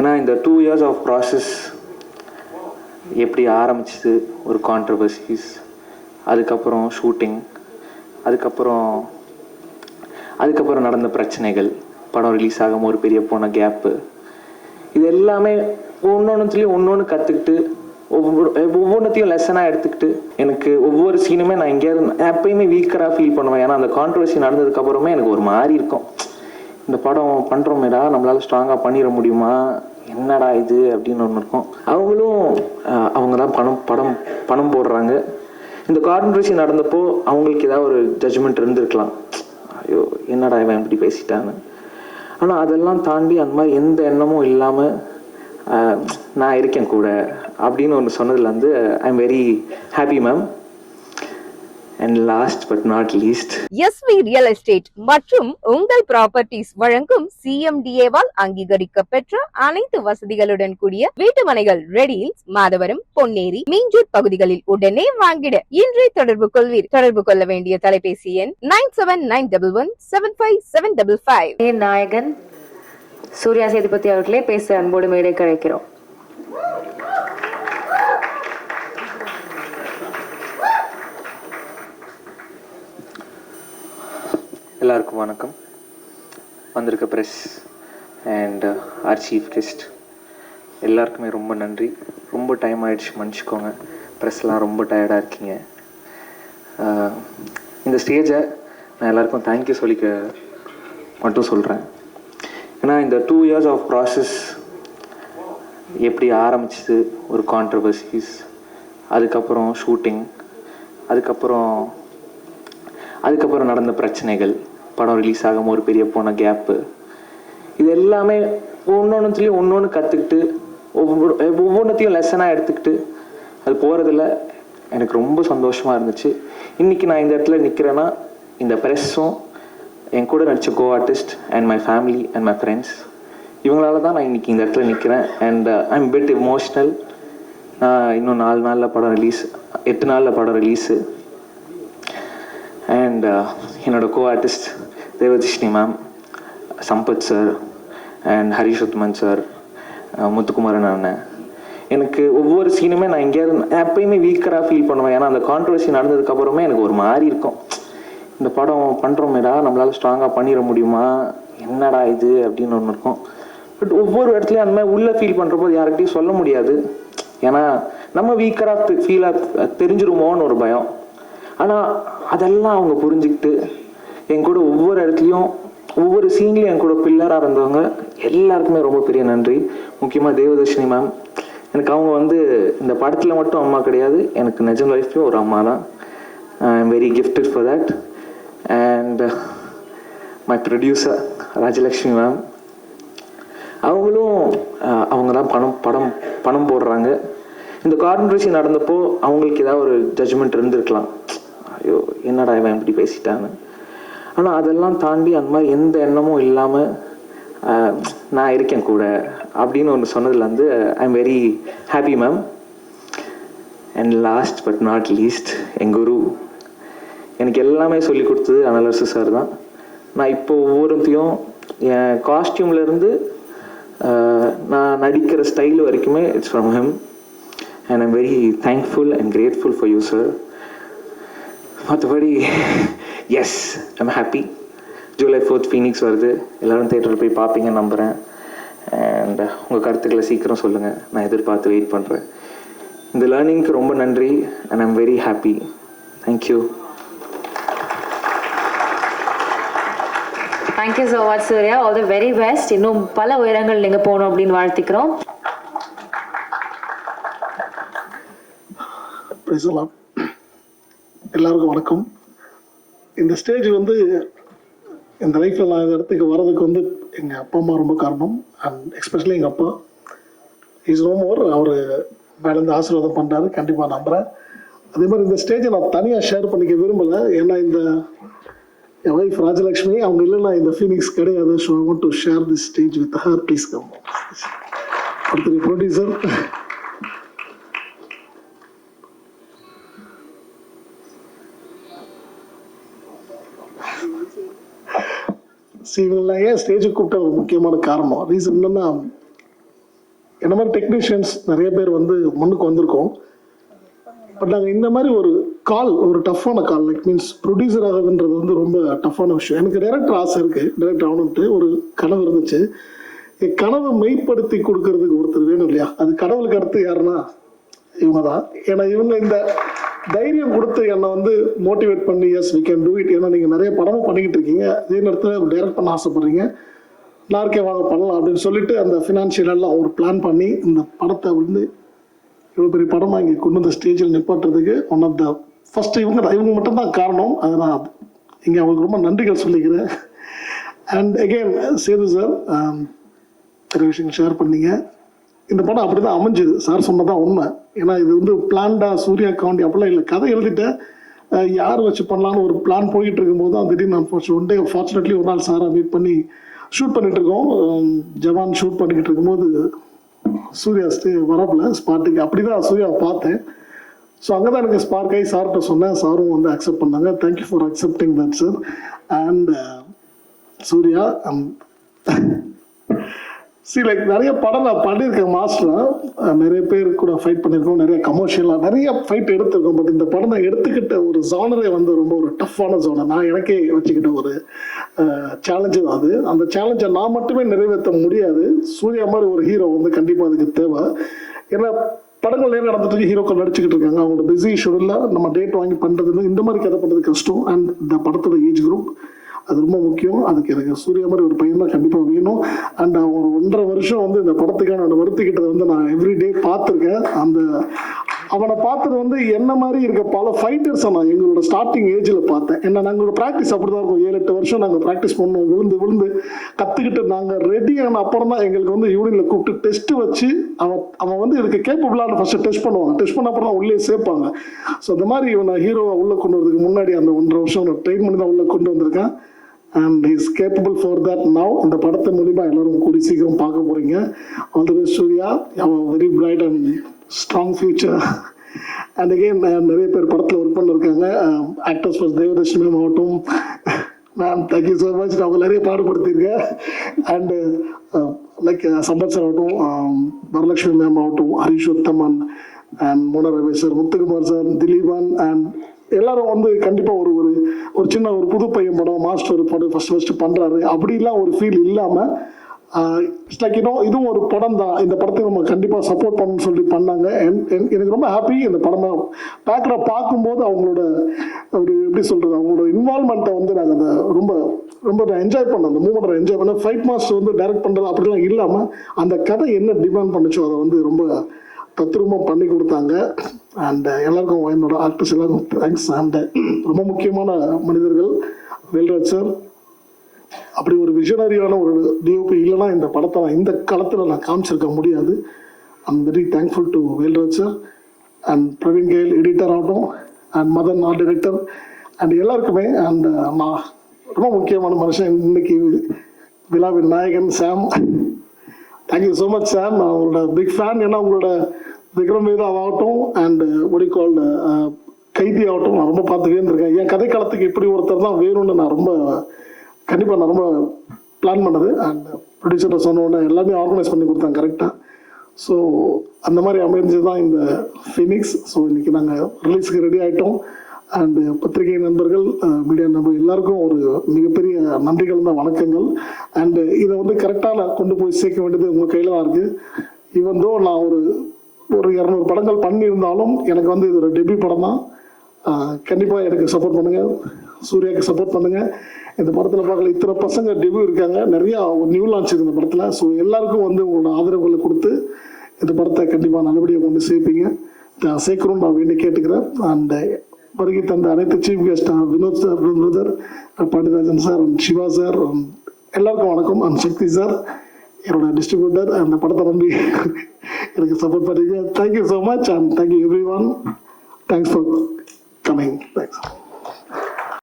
ஏன்னா இந்த two years of process எப்படி ஆரம்பிச்சது ஒரு கான்ட்ரவர்சிஸ் அதுக்கப்புறம் ஷூட்டிங் அதுக்கப்புறம் அதுக்கப்புறம் நடந்த பிரச்சனைகள் படம் ரிலீஸ் ஆகாமல் ஒரு பெரிய போன கேப்பு இது எல்லாமே ஒன்னொன்னுத்துலேயும் ஒன்று ஒன்று கற்றுக்கிட்டு ஒவ்வொரு ஒவ்வொன்றத்தையும் லெசனாக எடுத்துக்கிட்டு எனக்கு ஒவ்வொரு சீனுமே நான் எங்கேயாவது நான் எப்பயுமே வீக்கராக ஃபீல் பண்ணுவேன். ஏன்னா அந்த கான்ட்ரவர்சி நடந்ததுக்கப்புறமே எனக்கு ஒரு மாதிரி இருக்கும். இந்த படம் பண்ணுறோமேடா நம்மளால் ஸ்ட்ராங்காக பண்ணிட முடியுமா? என்னடா இது அப்படின்னு ஒன்று இருக்கும். அவங்களும் அவங்க தான் பணம் படம் பணம் போடுறாங்க. இந்த கான்ட்ரவர்சி நடந்தப்போ அவங்களுக்கு ஏதாவது ஒரு ஜட்ஜ்மெண்ட் இருந்திருக்கலாம். ஐயோ என்னடா இவன் இப்படி பேசிட்டான்னு. ஆனால் அதெல்லாம் தாண்டி அந்த மாதிரி எந்த எண்ணமும் இல்லாமல் நான் இருக்கேன் கூட அப்படின்னு ஒன்று சொன்னதுல வந்து I am very happy ma'am and last but not least SV real estate மற்றும் உங்கள் ப்ராப்பர்ட்டிஸ் வழங்கும் சிஎம்டிஏவால் அங்கீகரிக்க பெற்ற அனைத்து வசதிகளுடன் கூடிய வீட்டு மனைகள் ரெடியில் மாதவரம் பொன்னேரி மீஞ்சூர் பகுதிகளில் உடனே வாங்கிட. இன்றே தொடர்பு கொள்வீர். தொடர்பு கொள்ள வேண்டிய தொலைபேசி எண் nine seven nine double one seven five seven double five நாயகன் சூர்யா சேதுபதி அவர்களே பேச அன்போடு மேடை கிடைக்கிறோம் எல்லாருக்கும் வணக்கம். வந்திருக்க press and our chief guest எல்லாருக்குமே ரொம்ப நன்றி. ரொம்ப டைம் ஆகிடுச்சு மன்னிச்சிக்கோங்க. ப்ரெஸ்லாம் ரொம்ப டயர்டாக இருக்கீங்க. Uh, இந்த ஸ்டேஜை நான் எல்லாருக்கும் தேங்க்யூ சொல்லிக்க மட்டும் சொல்கிறேன் ஏன்னா இந்த டூ இயர்ஸ் ஆஃப் ப்ராசஸ் எப்படி ஆரம்பிச்சது ஒரு கான்ட்ரவர்சிஸ் அதுக்கப்புறம் ஷூட்டிங் அதுக்கப்புறம் அதுக்கப்புறம் நடந்த பிரச்சனைகள் படம் ரிலீஸ் ஆகாம ஒரு பெரிய போன கேப்பு இது எல்லாமே ஒன்னொன்னுத்துலேயும் ஒன்று ஒன்று கற்றுக்கிட்டு ஒவ்வொரு ஒவ்வொன்றத்தையும் லெசனாக எடுத்துக்கிட்டு அது போகிறதுல எனக்கு ரொம்ப சந்தோஷமாக இருந்துச்சு. இன்றைக்கி நான் இந்த இடத்துல நிற்கிறேன்னா இந்த ப்ரெஸ்ஸும் என் கூட நடித்த co artist and my family and my friends இவங்களால தான் நான் இன்றைக்கி இந்த இடத்துல நிற்கிறேன் and I am bit emotional இன்னும் நாலு நாளில் படம் ரிலீஸ் எட்டு நாளில் படம் ரிலீஸு அண்ட் uh, என்னோட co artist Devadharshini ma'am Sampath sir and Harish Uthaman sir Muthukumaran அண்ணன். எனக்கு ஒவ்வொரு சீனுமே நான் எங்கேயாவது நான் எப்பயுமே வீக்கராக ஃபீல் பண்ணுவேன். ஏன்னா அந்த கான்ட்ரவர்சி நடந்ததுக்கப்புறமே எனக்கு ஒரு மாதிரி இருக்கும். இந்த படம் பண்ணுறோமேடா நம்மளால் ஸ்ட்ராங்காக பண்ணிட முடியுமா? என்னடா இது? அப்படின்னு ஒன்று இருக்கும். பட் ஒவ்வொரு இடத்துலையும் அந்த மாதிரி உள்ளே ஃபீல் பண்ணுறப்போ யார்கிட்டையும் சொல்ல முடியாது. ஏன்னா நம்ம வீக்கராக ஃபீலாக தெரிஞ்சிருமோன்னு ஒரு பயம். ஆனால் அதெல்லாம் அவங்க புரிஞ்சுக்கிட்டு என் கூட ஒவ்வொரு இடத்துலையும் ஒவ்வொரு சீன்லையும் என் கூட பில்லராக இருந்தவங்க எல்லாருக்குமே ரொம்ப பெரிய நன்றி. முக்கியமாக தேவதர்ஷினி மேம் எனக்கு அவங்க வந்து இந்த படத்தில் மட்டும் அம்மா கிடையாது. எனக்கு நிஜம் லைஃப்லேயும் ஒரு அம்மா தான். I am very gifted for that and my producer Rajalakshmi ma'am அவங்களும் uh, அவங்க தான் பணம் படம் பணம் போடுறாங்க. இந்த கான்ட்ரவர்சி நடந்தப்போ அவங்களுக்கு ஏதாவது ஒரு ஜட்ஜ்மெண்ட் இருந்திருக்கலாம். ஐயோ என்னடா இவன் இப்படி பேசிட்டான்னு. ஆனால் அதெல்லாம் தாண்டி அந்த மாதிரி எந்த எண்ணமும் இல்லாமல் நான் இருக்கேன் கூட அப்படின்னு ஒன்று சொன்னதுல வந்து I am very happy ma'am and last but not least என் குரு. எனக்கு எல்லாமே சொல்லி கொடுத்தது அனலர்ஸு சார் தான். நான் இப்போ ஒவ்வொருத்தையும் என் காஸ்டியூம்லேருந்து நான் நடிக்கிற ஸ்டைல் வரைக்குமே it's from him and I'm very thankful and grateful for you sir மற்றபடி yes I'm happy July fourth Phoenix வருது. எல்லோரும் தேட்டரில் போய் பார்ப்பீங்கன்னு நம்புகிறேன் அண்ட் உங்கள் கருத்துக்களை சீக்கிரம் சொல்லுங்கள் நான் எதிர்பார்த்து வெயிட் பண்ணுறேன் இந்த லேர்னிங்க்கு ரொம்ப நன்றி and I'm very happy thank you thank you so much Surya all the very best இன்னும் பல உயரங்கள் நீங்க போகணும் அப்படின்னு வாழ்த்திக்கிறோம். பேசலாம். எல்லாருக்கும் வணக்கம். இந்த ஸ்டேஜ் வந்து இந்த லைஃப்பில் நான் இந்த இடத்துக்கு வர்றதுக்கு வந்து எங்கள் அப்பா அம்மா ரொம்ப காரணம். அண்ட் எஸ்பெஷலி எங்கள் அப்பா. இஸ் நோ மோர் அவர் மேலேருந்து ஆசீர்வாதம் பண்ணுறாரு கண்டிப்பாக நம்புகிறேன் அதே மாதிரி இந்த ஸ்டேஜை நான் தனியாக ஷேர் பண்ணிக்க விரும்பலை. ஏன்னா இந்த என் ஒய்ஃப் ராஜலக்ஷ்மி அவங்க இல்லைன்னா இந்த ஃபீனிக்ஸ் கிடையாது. So I want to share this stage with her please come அடுத்தது ப்ரொடியூசர் சி இவங்கெல்லாம் ஏன் ஸ்டேஜுக்கு கூப்பிட்ட ஒரு முக்கியமான காரணம். ரீசன் என்னன்னா என்ன மாதிரி டெக்னீஷியன்ஸ் நிறைய பேர் வந்து முன்னுக்கு வந்திருக்கோம். பட் நாங்கள் இந்த மாதிரி ஒரு கால் ஒரு டஃப்பான கால் லைக் மீன்ஸ் ப்ரொடியூசர் ஆகுதுன்றது வந்து ரொம்ப டஃப்பான விஷயம். எனக்கு டேரக்டர் ஆசை இருக்குது டேரக்டர் ஆகணுன்ட்டு ஒரு கனவு இருந்துச்சு. என் கனவை மெய்ப்படுத்தி கொடுக்கறதுக்கு ஒருத்தர் வேணும் இல்லையா? அது கடவுளுக்கு அடுத்து யாருன்னா இவங்க தான் ஏன்னா இவங்க இந்த தைரியம் கொடுத்து என்னை வந்து மோட்டிவேட் பண்ணி yes we can do it ஏன்னா நீங்கள் நிறைய படமும் பண்ணிக்கிட்டு இருக்கீங்க. அதே நேரத்தில் டைரக்ட் பண்ண ஆசைப்படுறீங்க. எல்லாருக்கே வாங்க பண்ணலாம். அப்படின்னு சொல்லிட்டு அந்த ஃபினான்ஷியல் எல்லாம் ஒரு பிளான் பண்ணி இந்த படத்தை வந்து இவ்வளோ பெரிய படமாக இங்கே கொண்டு வந்த ஸ்டேஜில் நிப்பாட்டுறதுக்கு ஒன் ஆஃப் த ஃபர்ஸ்ட் இவங்க இவங்க மட்டும்தான் காரணம். அதை நான் இங்கே அவங்களுக்கு ரொம்ப நன்றிகள் சொல்லிக்கிறேன். And again Sethu sir um, நிறைய விஷயங்கள் ஷேர் பண்ணீங்க. இந்த படம் அப்படி தான் அமைஞ்சுது. சார் சொன்னதான் உண்மை. ஏன்னா இது வந்து பிளான்டா சூர்யா காண்டி அப்படிலாம் இல்லை. கதை எழுதிட்டேன் யார் வச்சு பண்ணலான்னு ஒரு பிளான் போயிட்டு இருக்கும்போது தான் திடீர்னு அன்ஃபார்ச்சுனேட் ஒன் டே ஃபார்ச்சுனேட்லி ஒரு நாள் சாரை மீட் பண்ணி ஷூட் பண்ணிட்டு இருக்கோம். ஜவான் ஷூட் பண்ணிக்கிட்டு இருக்கும்போது சூர்யா ஸ்டே வரப்பில் ஸ்பாட்டுக்கு அப்படி தான் சூர்யாவை பார்த்தேன். ஸோ அங்கே தான் எனக்கு ஸ்பார்க் ஆகி சார்கிட்ட சொன்னேன். சாரும் வந்து அக்செப்ட் பண்ணாங்க. Thank you for accepting that sir and Surya um, C like நிறைய படம் நான் பண்ணியிருக்கேன் மாஸ்டர் நிறைய பேர் கூட ஃபைட் பண்ணியிருக்கோம் நிறைய கமர்ஷியலாக நிறைய ஃபைட் எடுத்திருக்கோம். பட் இந்த படம் நான் எடுத்துக்கிட்ட ஒரு ஜானரே வந்து ரொம்ப ஒரு டஃப்பான ஜோனர் நான் எனக்கே வச்சுக்கிட்ட ஒரு சேலஞ்சு தான் அது. அந்த சேலஞ்சை நான் மட்டுமே நிறைவேற்ற முடியாது. சூர்யா மாதிரி ஒரு ஹீரோ வந்து கண்டிப்பாக அதுக்கு தேவை. ஏன்னா படங்கள் நேரம் நடந்துட்டு இருக்கு, ஹீரோக்கள் நடிச்சுக்கிட்டு இருக்காங்க. அவங்களோட பிஸி ஷெடியூலில் நம்ம டேட் வாங்கி பண்ணுறது இந்த மாதிரி கதை பண்ணுறது கஷ்டம். அண்ட் இந்த படத்தோட ஏஜ் குரூப் அது ரொம்ப முக்கியம். அதுக்கு எனக்கு சூர்யா மாதிரி ஒரு பையன் தான் கண்டிப்பாக வேணும். அண்ட் அவன் ஒரு ஒன்றரை வருஷம் வந்து இந்த படத்துக்கான அவனை வருத்திக்கிட்டதை வந்து நான் எவ்ரிடே பார்த்துருக்கேன். அந்த அவனை பார்த்தது வந்து என்ன மாதிரி இருக்க பல ஃபைட்டர்ஸை நான் எங்களோட ஸ்டார்டிங் ஏஜில் பார்த்தேன். என்ன நாங்களோட ப்ராக்டிஸ் அப்படி தான் இருக்கும். ஏழு எட்டு வருஷம் நாங்கள் ப்ராக்டிஸ் பண்ணோம். விழுந்து விழுந்து கற்றுக்கிட்டு நாங்கள் ரெடி ஆன அப்புறம் தான் எங்களுக்கு வந்து யூனியனில் கூப்பிட்டு டெஸ்ட் வச்சு அவன் அவன் வந்து இதுக்கு கேப்பபிளான ஃபஸ்ட்டு டெஸ்ட் பண்ணுவாங்க டெஸ்ட் பண்ண அப்புறம் தான் உள்ளே சேர்ப்பாங்க. ஸோ அந்த மாதிரி இவனை ஹீரோவை உள்ளே கொண்டு வரதுக்கு முன்னாடி அந்த ஒன்றரை வருஷம் ட்ரெயின் பண்ணி தான் உள்ளே கொண்டு வந்திருக்கேன். And is capable for that now இந்த படத்தை மூலிமா எல்லாரும் கூடி சீக்கிரம் பார்க்க போறீங்க. All the best Surya. Very bright and strong future and again நிறைய பேர் படத்தில் ஒர்க் பண்ணிருக்காங்க. ஆக்டர்ஸ் ஃபர்ஸ்ட் தேவதர்ஷினி ஆகட்டும் மேம் தேங்க்யூ ஸோ மச் நான் அவங்க நிறைய பாடுபடுத்தியிருக்கேன். அண்டு லைக் சம்பத் சார் ஆகட்டும் வரலட்சுமி மேம் ஆகட்டும் ஹரிஷ் உத்தமன் அண்ட் மோன Ramesh sir Muthukumar sir Dileepan and எல்லாரும் வந்து கண்டிப்பா ஒரு ஒரு ஒரு சின்ன ஒரு புது பையன் படம் மாஸ்டர் படம் ஃபர்ஸ்ட் ஃபர்ஸ்ட் பண்றாரு. அப்படிலாம் ஒரு ஃபீல் இல்லாம இட்ஸ் லைக் இன்னும் இதுவும் ஒரு படம் தான். இந்த படத்தை நம்ம கண்டிப்பாக சப்போர்ட் பண்ணணும்னு சொல்லி பண்ணாங்க. எனக்கு ரொம்ப ஹாப்பி இந்த படம். பேக்கரை பார்க்கும்போது அவங்களோட ஒரு எப்படி சொல்கிறது அவங்களோட இன்வால்மெண்ட்டை வந்து நாங்கள் அந்த ரொம்ப ரொம்ப என்ஜாய் பண்ணோம் அந்த மூமெண்ட்டை என்ஜாய் பண்ண ஃபைட் மாஸ்டர் வந்து டைரக்ட் பண்ணுறது அப்படிலாம் இல்லாமல் அந்த கதை என்ன டிமாண்ட் பண்ணுச்சோ அதை வந்து ரொம்ப தத்ரூபமாக பண்ணி கொடுத்தாங்க. அண்ட் uh, எல்லாருக்கும் என்னோட ஆக்டர்ஸ் எல்லாருக்கும் தேங்க்ஸ் அண்ட் uh, ரொம்ப முக்கியமான மனிதர்கள் வேல்ராஜ் சார் அப்படி ஒரு விஷனரியான ஒரு டிஓபி இல்லைன்னா இந்த படத்தை நான் இந்த காலத்தில் நான் காமிச்சிருக்க முடியாது. I'm very thankful to Velraj sir and Praveen K L editor ஆகட்டும். And Madhan art director and எல்லாருக்குமே அண்ட் uh, நான் ரொம்ப முக்கியமான மனுஷன். இன்னைக்கு விழாவின் நாயகன் Sam thank you so much Sam நான் உங்களோட பிக் ஃபேன் ஏன்னா உங்களோட விக்ரம் வேதா ஆகட்டும் அண்ட் ஒடி கால்டு கைதி ஆகட்டும் நான் ரொம்ப பார்த்து வேண்டியிருக்கேன் என் கதைக்காலத்துக்கு இப்படி ஒருத்தர் தான் வேணும்னு நான் ரொம்ப கண்டிப்பாக நான் ரொம்ப பிளான் பண்ணது. அண்ட் ப்ரொடியூசர்கிட்ட சொன்னோடனே எல்லாமே ஆர்கனைஸ் பண்ணி கொடுத்தாங்க கரெக்டாக ஸோ அந்த மாதிரி அமைஞ்சது தான் இந்த ஃபினிக்ஸ் ஸோ இன்னைக்கு நாங்கள் ரிலீஸுக்கு ரெடி ஆகிட்டோம் அண்டு பத்திரிகை நண்பர்கள் uh, மீடியா நண்பர்கள் எல்லாருக்கும் ஒரு மிகப்பெரிய நன்றிகள் தான் வணக்கங்கள். அண்டு இதை வந்து கரெக்டாக கொண்டு போய் சேர்க்க வேண்டியது உங்கள் கையில் தான் இருக்குது ஈவன் தோ நான் ஒரு ஒரு இரநூறு படங்கள் பண்ணியிருந்தாலும் எனக்கு வந்து இது ஒரு டெபியூ படம் தான் கண்டிப்பாக எனக்கு சப்போர்ட் பண்ணுங்கள் சூர்யாவுக்கு சப்போர்ட் பண்ணுங்கள் இந்த படத்தில் பார்க்கல இத்தனை பசங்க டெபியூ இருக்காங்க. நிறையா நியூ லான்ச் இந்த படத்தில். ஸோ எல்லாருக்கும் வந்து உங்களோட ஆதரவுகளை கொடுத்து இந்த படத்தை கண்டிப்பாக நல்லபடியாக கொண்டு சேர்ப்பீங்க. நான் சேர்க்குறோம் நான் வேண்டி கேட்டுக்கிறேன். அண்ட் வருகை தந்த அனைத்து chief guest Vinoth sir brother Pandiarajan sir and Siva sir எல்லாருக்கும் வணக்கம். அண்ட் சக்தி சார் என்னோட டிஸ்ட்ரிபியூட்டர் அந்த படத்தை நம்பி எனக்கு சப்போர்ட் பண்ணீங்க thank you so much and thank you everyone thanks for coming thanks